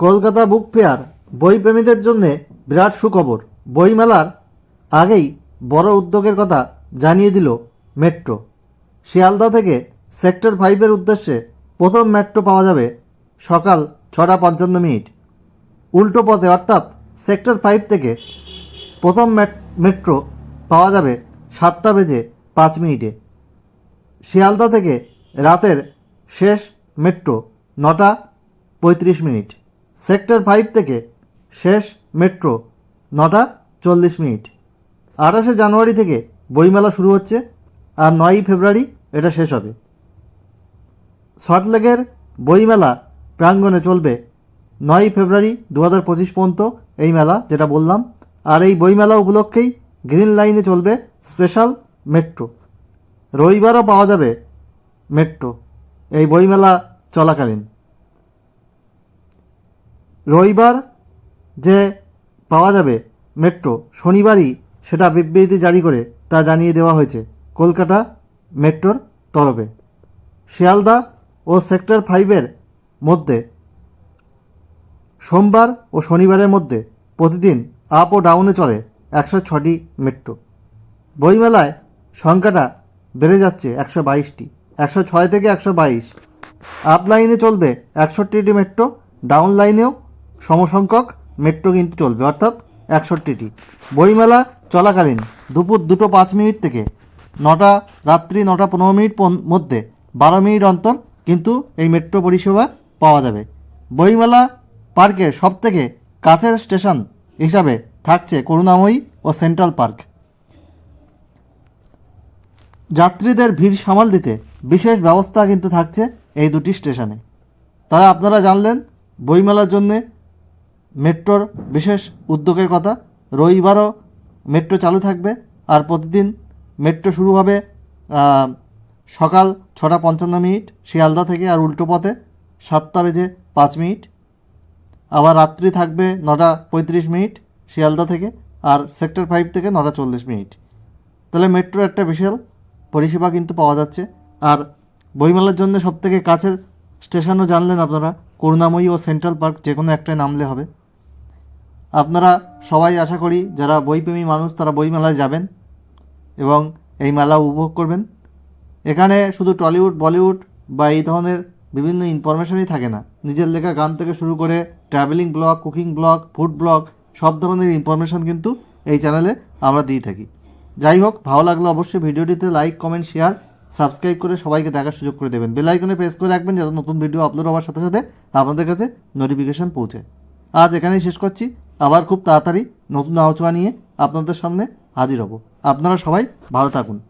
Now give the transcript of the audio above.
Kolkata book fair বইপ্রেমীদের জন্য বিরাট সুখবর। বইমেলার আগেই বড় উদ্যোগের কথা জানিয়ে দিল মেট্রো। শিয়ালদা থেকে সেক্টর ফাইভের উদ্দেশ্যে প্রথম মেট্রো পাওয়া যাবে সকাল ছটা পঞ্চান্ন মিনিট। উল্টো পথে অর্থাৎ সেক্টর ফাইভ থেকে প্রথম মেট্রো পাওয়া যাবে সাতটা বেজে পাঁচ মিনিটে। শিয়ালদা থেকে রাতের শেষ মেট্রো নটা পঁয়ত্রিশ মিনিট। সেক্টর ফাইভ থেকে শেষ মেট্রো, নটা চল্লিশ মিনিট। আঠাশে জানুয়ারি থেকে বইমেলা শুরু হচ্ছে আর নয়ই ফেব্রুয়ারি এটা শেষ হবে। সল্টলেকের বইমেলা প্রাঙ্গণে চলবে নয়ই ফেব্রুয়ারি দু হাজার পঁচিশ পর্যন্ত এই মেলা যেটা বললাম। আর এই বইমেলা উপলক্ষেই গ্রিন লাইনে চলবে স্পেশাল মেট্রো। রবিবারও পাওয়া যাবে মেট্রো। এই বইমেলা চলাকালীন। রবিবার যে পাওয়া যাবে মেট্রো, শনিবারই সেটা বিবৃতি জারি করে তা জানিয়ে দেওয়া হয়েছে কলকাতা মেট্রোর তরফে। শিয়ালদা ও সেক্টর ফাইভের মধ্যে সোমবার ও শনিবারের মধ্যে প্রতিদিন আপ ও ডাউনে চলে একশো ছটি মেট্রো। বইমেলায় সংখ্যাটা বেড়ে যাচ্ছে একশো বাইশটি, একশো ছয় থেকে একশো বাইশ। আপ লাইনে চলবে একষট্টিটি মেট্রো ডাউন লাইনেও সমসংখ্যক মেট্রো কিন্তু চলবে, অর্থাৎ একষট্টিটি। বইমেলা চলাকালীন দুপুর দুটো পাঁচ মিনিট থেকে নটা, রাত্রি নটা পনেরো মিনিট মধ্যে বারো মিনিট অন্তর কিন্তু এই মেট্রো পরিষেবা পাওয়া যাবে। বইমেলা পার্কের সবথেকে কাছের স্টেশন হিসাবে থাকছে করুণাময়ী ও সেন্ট্রাল পার্ক। যাত্রীদের ভিড় সামাল দিতে বিশেষ ব্যবস্থা কিন্তু থাকছে এই দুটি স্টেশনে। তারা আপনারা জানলেন, বইমেলার জন্যে মেট্রোর বিশেষ উদ্যোগের কথা রবিবারও মেট্রো চালু থাকবে আর প্রতিদিন মেট্রো শুরু হবে সকাল ছটা পঞ্চান্ন মিনিট শিয়ালদা থেকে আর উল্টো পথে সাতটা বেজে পাঁচ মিনিট। আবার রাত্রি থাকবে নটা পঁয়ত্রিশ মিনিট শিয়ালদা থেকে আর সেক্টর ফাইভ থেকে নটা চল্লিশ মিনিট। তাহলে মেট্রো একটা বিশাল পরিষেবা কিন্তু পাওয়া যাচ্ছে। আর বইমেলার জন্য সবথেকে কাছের স্টেশনও জানলেন আপনারা, করুণাময়ী ও সেন্ট্রাল পার্ক যে কোনো একটাই নামলে হবে। আপনারা সবাই আশা করি যারা বইপ্রেমী মানুষ তারা বইমেলায় যাবেন এবং এই মেলা উপভোগ করবেন। এখানে শুধু টলিউড, বলিউড বা এই ধরনের বিভিন্ন ইনফরমেশনই থাকে না। নিজের লেখা গান থেকে শুরু করে travelling blog cooking blog food blog সব ধরনের ইনফরমেশন কিন্তু এই চ্যানেলে আমরা দিয়ে থাকি। যাই হোক, ভালো লাগলে অবশ্যই ভিডিওটিতে লাইক কমেন্ট শেয়ার সাবস্ক্রাইব করে সবাইকে দেখার সুযোগ করে দেবেন। বেল আইকনে প্রেস করে রাখবেন যাতে নতুন ভিডিও আপলোড হওয়ার সাথে সাথে আপনাদের কাছে নোটিফিকেশন পৌঁছে। আজ এখানেই শেষ করছি। আবার খুব তাড়াতাড়ি নতুন আলোচনা নিয়ে আপনাদের সামনে হাজির হব। আপনারা সবাই ভালো থাকুন।